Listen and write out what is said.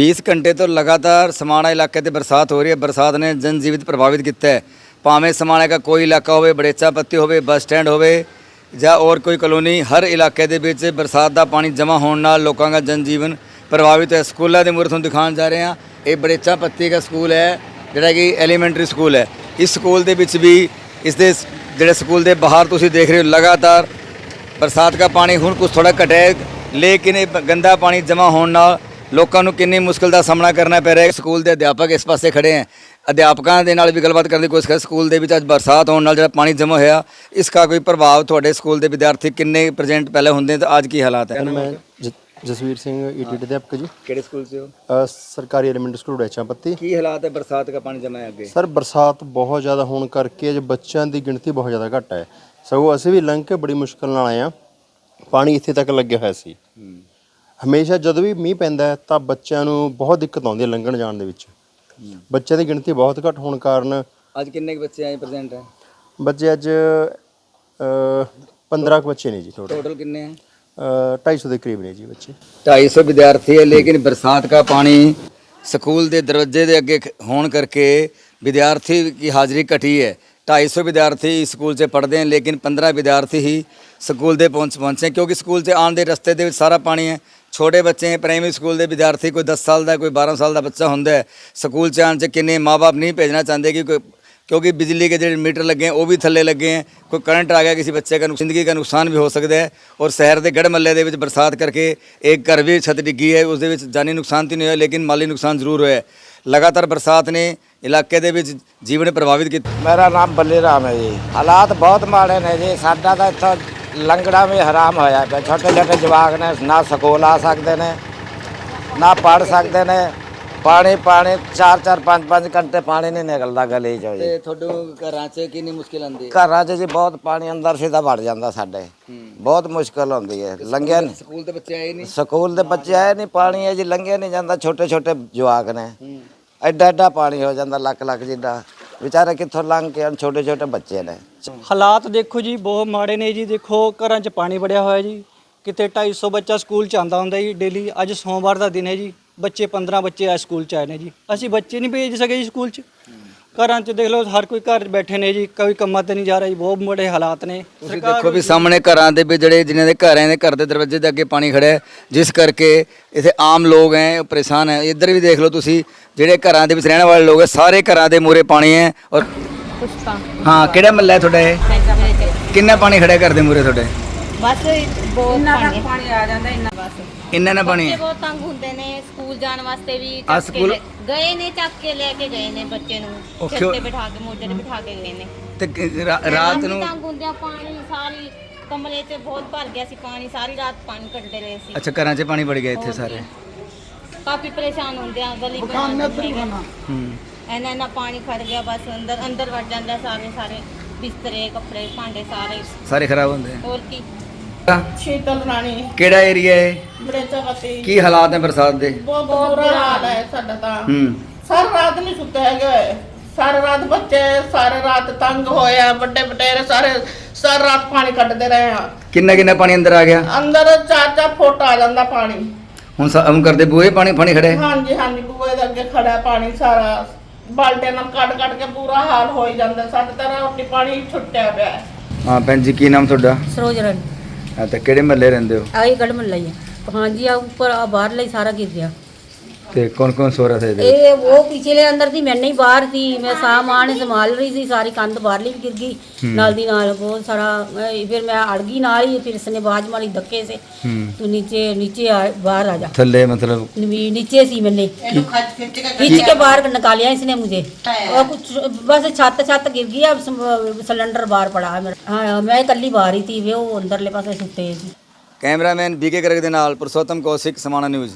20 ਘੰਟੇ ਤੋਂ ਲਗਾਤਾਰ ਸਮਾਣਾ ਇਲਾਕੇ ਤੇ ਬਰਸਾਤ ਹੋ ਰਹੀ ਹੈ ਬਰਸਾਤ ਨੇ ਜਨਜੀਵਿਤ ਪ੍ਰਭਾਵਿਤ ਕੀਤਾ ਹੈ ਭਾਵੇਂ ਸਮਾਣਾ ਦਾ ਕੋਈ ਇਲਾਕਾ ਹੋਵੇ ਬੜੇਚਾ ਪੱਤੀ ਹੋਵੇ ਬੱਸ ਸਟੈਂਡ ਹੋਵੇ ਜਾਂ ਹੋਰ ਕੋਈ ਕਲੋਨੀ ਹਰ ਇਲਾਕੇ ਦੇ ਵਿੱਚ ਬਰਸਾਤ ਦਾ ਪਾਣੀ ਜਮ੍ਹਾਂ ਹੋਣ ਨਾਲ ਲੋਕਾਂ ਦਾ ਜਨਜੀਵਨ ਪ੍ਰਭਾਵਿਤ ਹੈ ਸਕੂਲਾਂ ਦੇ ਮੂਹਰੇ ਤੁਹਾਨੂੰ ਦਿਖਾਉਣ ਜਾ ਰਹੇ ਹਾਂ ਇਹ ਬੜੇਚਾ ਪੱਤੀ ਦਾ ਸਕੂਲ ਹੈ ਜਿਹੜਾ ਕਿ ਐਲੀਮੈਂਟਰੀ ਸਕੂਲ ਹੈ ਇਸ ਸਕੂਲ ਦੇ ਵਿੱਚ ਵੀ ਇਸ ਦੇ ਜਿਹੜੇ ਸਕੂਲ ਦੇ ਬਾਹਰ ਤੁਸੀਂ ਦੇਖ ਰਹੇ ਹੋ ਲਗਾਤਾਰ ਬਰਸਾਤ ਦਾ ਪਾਣੀ ਹੁਣ ਕੁਝ ਥੋੜਾ ਘਟਿਆ ਲੇਕਿਨ ਇਹ ਗੰਦਾ ਪਾਣੀ ਜਮ੍ਹਾਂ ਹੋਣ ਨਾਲ ਲੋਕਾਂ ਨੂੰ ਕਿੰਨੀ ਮੁਸ਼ਕਲ ਦਾ ਸਾਹਮਣਾ ਕਰਨਾ ਪੈ ਰਿਹਾ ਹੈ। ਸਕੂਲ ਦੇ ਅਧਿਆਪਕ ਇਸ ਪਾਸੇ ਖੜੇ ਹੈ। ਅਧਿਆਪਕਾਂ ਦੇ ਨਾਲ ਵੀ ਗੱਲਬਾਤ ਕਰਨ ਦੀ ਕੋਸ਼ਿਸ਼ ਕਰ ਸਕੂਲ ਦੇ ਵਿੱਚ ਅੱਜ ਬਰਸਾਤ ਹੋਣ ਨਾਲ ਜਿਹੜਾ ਪਾਣੀ ਜਮ੍ਹਾਂ ਹੋਇਆ ਇਸ ਦਾ ਕੋਈ ਪ੍ਰਭਾਵ ਤੁਹਾਡੇ ਸਕੂਲ ਦੇ ਵਿਦਿਆਰਥੀ ਕਿੰਨੇ ਪ੍ਰੈਜ਼ੈਂਟ ਪਹਿਲੇ ਹੁੰਦੇ ਤਾਂ ਅੱਜ ਕੀ ਹਾਲਾਤ ਹੈ? ਮੈਂ ਜ- ਜਸਵੀਰ ਸਿੰਘ ਈਟੀ ਅਧਿਆਪਕ ਜੀ। ਕਿਹੜੇ ਸਕੂਲ ਸੇ ਹੋ? ਸਰਕਾਰੀ ਐਲੀਮੈਂਟਰੀ ਸਕੂਲ ਰੈਚਾ ਪੱਤੀ ਕੀ ਹਾਲਾਤ ਹੈ ਬਰਸਾਤ ਦਾ ਪਾਣੀ ਜਮ੍ਹਾਂ ਹੈ ਅੱਗੇ? ਸਰ ਬਰਸਾਤ ਬਹੁਤ ਜ਼ਿਆਦਾ ਹੋਣ ਕਰਕੇ ਅੱਜ ਬੱਚਿਆਂ ਦੀ ਗਿਣਤੀ ਬਹੁਤ ਜ਼ਿਆਦਾ ਘੱਟ ਹੈ। ਸਗੋਂ ਅਸੀਂ ਵੀ ਲੰਘ ਕੇ ਬੜੀ ਮੁਸ਼ਕਲ ਨਾਲ ਆਏ ਆ ਪਾਣੀ ਇੱਥੇ ਤੱਕ ਲੱਗਿਆ ਹੋਇਆ ਸੀ। ਹਮੇਸ਼ਾ ਜਦੋਂ ਵੀ ਮੀਂਹ ਪੈਂਦਾ ਤਾਂ ਬੱਚਿਆਂ ਨੂੰ ਬਹੁਤ ਦਿੱਕਤ ਆਉਂਦੀ ਹੈ ਲੰਘਣ ਜਾਣ ਦੇ ਵਿੱਚ। ਬੱਚਿਆਂ ਦੀ ਗਿਣਤੀ ਬਹੁਤ ਘੱਟ ਹੋਣ ਕਾਰਨ ਅੱਜ ਕਿੰਨੇ ਕੁ ਬੱਚੇ ਆਏ ਪ੍ਰੈਜ਼ੈਂਟ? ਹੈ ਬੱਚੇ ਅੱਜ ਅ, 15 ਕੁ ਬੱਚੇ ਨੇ ਜੀ ਟੋਟਲ ਕਿੰਨੇ कितने हैं 250 ਦੇ ਕਰੀਬ ਨੇ ਜੀ ਬੱਚੇ। 250 ਵਿਦਿਆਰਥੀ ਹੈ ਲੇਕਿਨ ਬਰਸਾਤ ਦਾ ਪਾਣੀ ਸਕੂਲ ਦੇ ਦਰਵਾਜ਼ੇ ਦੇ ਅੱਗੇ ਹੋਣ ਕਰਕੇ ਵਿਦਿਆਰਥੀ ਦੀ ਹਾਜ਼ਰੀ ਘਟੀ ਹੈ। 250 ਵਿਦਿਆਰਥੀ ਸਕੂਲ 'ਚ ਪੜ੍ਹਦੇ ਨੇ ਲੇਕਿਨ 15 ਵਿਦਿਆਰਥੀ ਹੀ ਸਕੂਲ ਦੇ ਪਹੁੰਚ ਪਹੁੰਚੇ ਕਿਉਂਕਿ ਸਕੂਲ 'ਚ ਆਉਣ ਦੇ ਰਸਤੇ ਦੇ ਵਿੱਚ ਸਾਰਾ ਪਾਣੀ ਹੈ। ਛੋਟੇ ਬੱਚੇ ਪ੍ਰਾਇਮਰੀ ਸਕੂਲ ਦੇ ਵਿਦਿਆਰਥੀ ਕੋਈ 10 ਸਾਲ ਦਾ ਕੋਈ 12 ਸਾਲ ਦਾ ਬੱਚਾ ਹੁੰਦਾ ਹੈ ਸਕੂਲ ਚ ਆਣ ਚ ਕਿੰਨੇ ਮਾਪੇ ਨਹੀਂ ਭੇਜਣਾ ਚਾਹੁੰਦੇ ਕਿ ਕੋਈ क्योंकि बिजली के जो मीटर लगे हैं वो भी थले लगे हैं कोई करंट आ गया किसी बच्चे का जिंदगी का नुकसान भी हो सकता है और शहर के गढ़ महल के बरसात करके एक घर भी छत डिगी है उस जानी नुकसान तो नहीं होया लेकिन माली नुकसान जरूर होया लगातार बरसात ने ਇਲਾਕੇ ਦੇ ਵਿੱਚ ਜੀਵਨ ਪ੍ਰਭਾਵਿਤ ਕੀਤਾ ਮੇਰਾ ਨਾਮ ਬੱਲੇ ਰਾਮ ਹੈ ਜੀ ਹਾਲਾਤ ਬਹੁਤ ਮਾੜੇ ਨੇ ਜੀ ਸਾਡਾ ਤਾਂ ਇੱਥੇ ਲੰਗੜਾ ਵੀ ਹਰਾਮ ਹੋਇਆ ਪਿਆ। ਛੋਟੇ ਛੋਟੇ ਜਵਾਕ ਨੇ ਨਾ ਸਕੂਲ ਆ ਸਕਦੇ ਨੇ ਨਾ ਪੜ ਸਕਦੇ ਨੇ। ਪਾਣੀ ਪਾਣੀ 4 4 5 5 ਘੰਟੇ ਪਾਣੀ ਨਹੀਂ ਨਿਕਲਦਾ ਗਲੀ ਚੋਂ ਜੀ। ਤੇ ਤੁਹਾਨੂੰ ਘਰਾਂ 'ਚ ਕਿੰਨੀ ਮੁਸ਼ਕਿਲ ਆਉਂਦੀ ਹੈ? ਘਰਾਂ 'ਚ ਜੀ ਬਹੁਤ ਪਾਣੀ ਅੰਦਰ ਸਿੱਧਾ ਵੜ ਜਾਂਦਾ ਸਾਡੇ। ਬਹੁਤ ਮੁਸ਼ਕਲ ਹੁੰਦੀ ਹੈ। ਲੰਘਿਆ ਨਹੀਂ ਸਕੂਲ ਦੇ ਬੱਚੇ ਆਏ ਨਹੀਂ ਸਕੂਲ ਦੇ ਬੱਚੇ ਆਏ ਨਹੀਂ ਪਾਣੀ ਹੈ ਜੀ ਲੰਘਿਆ ਨਹੀਂ ਜਾਂਦਾ। ਛੋਟੇ ਛੋਟੇ ਜਵਾਕ ਨੇ। ਐਡਾ ਐਡਾ ਪਾਣੀ ਹੋ ਜਾਂਦਾ ਲੱਖ ਲੱਖ ਜਿੱਡਾ। ਵਿਚਾਰਾ ਕਿੱਥੋਂ ਲੰਘ ਕੇ ਆਉਣ, ਛੋਟੇ ਛੋਟੇ ਬੱਚੇ ਨੇ। ਹਾਲਾਤ ਦੇਖੋ ਜੀ ਬਹੁਤ ਮਾੜੇ ਨੇ ਜੀ। ਦੇਖੋ ਘਰਾਂ 'ਚ ਪਾਣੀ ਵੜਿਆ ਹੋਇਆ ਜੀ। ਕਿਤੇ 250 ਬੱਚਾ ਸਕੂਲ 'ਚ ਆਂਦਾ ਹੁੰਦਾ ਜੀ ਡੇਲੀ। ਅੱਜ ਸੋਮਵਾਰ ਦਾ ਦਿਨ ਹੈ ਜੀ। ਬੱਚੇ 15 ਬੱਚੇ ਆ ਸਕੂਲ 'ਚ ਆਏ ਨੇ ਜੀ। ਅਸੀਂ ਬੱਚੇ ਨਹੀਂ ਭੇਜ ਸਕੇ ਜੀ ਸਕੂਲ 'ਚ। ਘਰਾਂ 'ਚ ਦੇਖ ਲਓ ਹਰ ਕੋਈ ਘਰ ਬੈਠੇ ਨੇ ਜੀ ਕੋਈ ਕੰਮਾਂ ਤੇ ਨਹੀਂ ਜਾ ਰਿਹਾ ਜੀ ਬਹੁਤ ਮਾੜੇ ਹਾਲਾਤ ਨੇ। ਤੁਸੀਂ ਦੇਖੋ ਵੀ ਸਾਹਮਣੇ ਘਰਾਂ ਦੇ ਵਿੱਚ ਜਿਹੜੇ ਜਿਨ੍ਹਾਂ ਦੇ ਘਰ ਹੈ ਨੇ ਘਰ ਦੇ ਦਰਵਾਜ਼ੇ ਦੇ ਅੱਗੇ ਪਾਣੀ ਖੜਾ ਹੈ ਜਿਸ ਕਰਕੇ ਇਥੇ ਆਮ ਲੋਕ ਹੈ ਉਹ ਪਰੇਸ਼ਾਨ ਹੈ ਇੱਧਰ ਵੀ ਦੇਖ ਲਓ ਤੁਸੀਂ ਜਿਹੜੇ ਘਰਾਂ ਦੇ ਵਿੱਚ ਰਹਿਣ ਵਾਲੇ ਲੋਕ ਹੈ ਸਾਰੇ ਘਰਾਂ ਦੇ ਮੂਰੇ ਪਾਣੀ ਹੈ ਔਰ ਪੁਸ਼ਪਾ। ਹਾਂ ਕਿਹੜਾ ਮਹੱਲਾ ਹੈ ਤੁਹਾਡਾ ਇਹ? ਕਿੰਨਾ ਪਾਣੀ ਖੜਾ ਹੈ ਘਰ ਦੇ ਮੂਰੇ ਤੁਹਾਡੇ? ਬਸ ਬਹੁਤ ਪਾਣੀ ਪਾਣੀ ਆ ਜਾਂਦਾ ਇੰਨਾ ਬਸ। ਇੰਨਾ ਨਾ ਬੱਚੇ ਹੈ। ਬਹੁਤ ਤੰਗ ਹੁੰਦੇ ਨੇ ਸਕੂਲ ਜਾਣ ਵਾਸਤੇ ਵੀ ਆ ਚੱਕ ਕੇ ਸਕੂਲ- ਲੈ- ਗਏ ਨੇ ਚੱਕ ਕੇ ਲੈ ਕੇ ਗਏ ਨੇ ਬੱਚੇ ਨੂੰ। ਸਿਰ ਤੇ ਬਿਠਾ ਕੇ ਮੋਢੇ ਤੇ ਬਿਠਾ ਕੇ ਗਏ ਨੇ। ਤੇ ਕਿ- ਰਾ- ਰਾਤ ਇੰਨੀ ਨੂੰ ਤੰਗ ਹੁੰਦਿਆਂ ਪਾਣੀ ਸਾਰੀ ਕਮਰੇ 'ਚ ਬਹੁਤ ਭਰ ਗਿਆ ਸੀ ਪਾਣੀ ਸਾਰੀ ਰਾਤ ਪਾਣੀ ਕੱਢਦੇ ਰਹੇ ਸੀ। ਅੱਛਾ ਘਰਾਂ 'ਚ ਪਾਣੀ ਵੜ ਗਿਆ ਇੱਥੇ ਹੋਰ ਸਾਰੇ। ਕੀ। ਕਾਫੀ ਪਰੇਸ਼ਾਨ ਹੁੰਦੇ ਆ ਗਲੀ ਹੂੰ। ਇੰਨਾ ਇੰਨਾ ਪਾਣੀ ਖੜ ਗਿਆ ਬਸ ਅੰਦਰ ਅੰਦਰ ਵੜ ਜਾਂਦਾ ਸਾਰੇ ਸਾਰੇ ਬਿਸਤਰੇ ਕੱਪੜੇ ਭਾਂਡੇ ਸਾਰੇ। ਸਾਰੇ ਖਰਾਬ ਹੁੰਦੇ ਹੋਰ ਕੀ। ਸ਼ੀਤਲ ਰਾਣੀ। ਕਿਹੜਾ ਏਰੀਆ ਹੈ ਬੜੇਚਾਪਤੀ ਕੀ ਹਾਲਾਤ ਹੈ ਬਰਸਾਤ ਦੇ? ਬਹੁਤ ਬੁਰਾ ਹਾਲ ਹੈ ਸਾਡਾ ਤਾਂ। ਹੂੰ। ਸਾਰੀ ਰਾਤ ਨਹੀਂ ਸੁੱਤੇ ਹੈਗੇ ਸਾਰੀ ਰਾਤ ਬੱਚੇ ਸਾਰੀ ਰਾਤ ਤੰਗ ਹੋਇਆ ਵੱਡੇ ਵਡੇਰੇ ਸਾਰੇ ਸਾਰੀ ਰਾਤ ਪਾਣੀ ਕੱਢਦੇ ਰਹੇ ਆ। ਕਿੰਨਾ ਕਿੰਨਾ ਪਾਣੀ ਅੰਦਰ ਆ ਗਿਆ? ਅੰਦਰ ਚਾਰ ਚਾਰ ਫੁੱਟ ਆ ਜਾਂਦਾ ਪਾਣੀ। ਹੁਣ ਹਮ ਕਰਦੇ ਬੂਹੇ ਪਾਣੀ ਪਾਣੀ ਖੜੇ ਹਾਂਜੀ ਹਾਂਜੀ ਬੂਏ ਦੇ ਅੱਗੇ ਖੜਾ ਪਾਣੀ ਸਾਰਾ। ਬਾਲਟੇ ਨਾਲ ਕੱਢ ਕੱਢ ਕੇ ਬੁਰਾ ਹਾਲ ਹੋ ਹੀ ਜਾਂਦਾ। ਸਾਡੇ ਤਾਂ ਰੋਟੀ ਪਾਣੀ ਛੁੱਟਿਆ ਪਿਆ। ਹੈ। ਹਾਂ ਭੈਣ ਜੀ ਕੀ ਨਾਮ ਤੁਹਾਡਾ? ਸਰੋਜ ਰਨ ਹਾਂ, ਤੇ ਕਿਹੜੇ ਮਹੱਲੇ ਰਹਿੰਦੇ ਹੋ? ਆਹੀ ਗੜ ਮੱਲਾ ਹੀ ਆ ਹਾਂਜੀ ਆ ਉੱਪਰ ਆ ਬਾਹਰਲਾ ਹੀ ਸਾਰਾ ਗਿਰ ਗਿਆ ਤੇ ਕੌਣ ਕੌਣ ਸੋ ਰਿਹਾ था इधर ਇਹ ਉਹ ਪਿਛਲੇ ਅੰਦਰ ਸੀ ਮੈਂ ਨਹੀਂ ਬਾਹਰ ਸੀ ਮੈਂ ਸਾਮਾਨ ਸੰਭਾਲ ਰਹੀ ਸੀ ਸਾਰੀ ਕੰਧ ਬਾਹਰਲੀ ਵੀ ਗਿਰ ਗਈ ਨਾਲ ਦੀ ਨਾਲ ਬਹੁਤ ਸਾਰਾ ਅਹ ਫਿਰ ਮੈਂ ਅੜ ਗਈ ਨਾਲ ਹੀ ਫਿਰ ਇਸਨੇ ਬਾਜ ਮਾਰੀ ਧੱਕੇ से हम्म तू नीचे नीचे आ बाहर आ जा थल्ले मतलब नी- नीचे सी मैंने खींच के बाहर निकालिया इसने मुझे और कुछ बस छत छत गिर गई अब सम- सिलेंडर बाहर पड़ा है मेरा हाँ मैं कल्ली बाहर ही थी वे वो अंदरले पासे सुते ਸੀ ਕੈਮਰਾਮੈਨ ਬੀਕੇ ਕਰਕ ਦੇ ਨਾਲ ਪੁਰਸ਼ੋਤਮ ਕੌਸ਼ਿਕ ਸਮਾਣਾ ਨਿਊਜ਼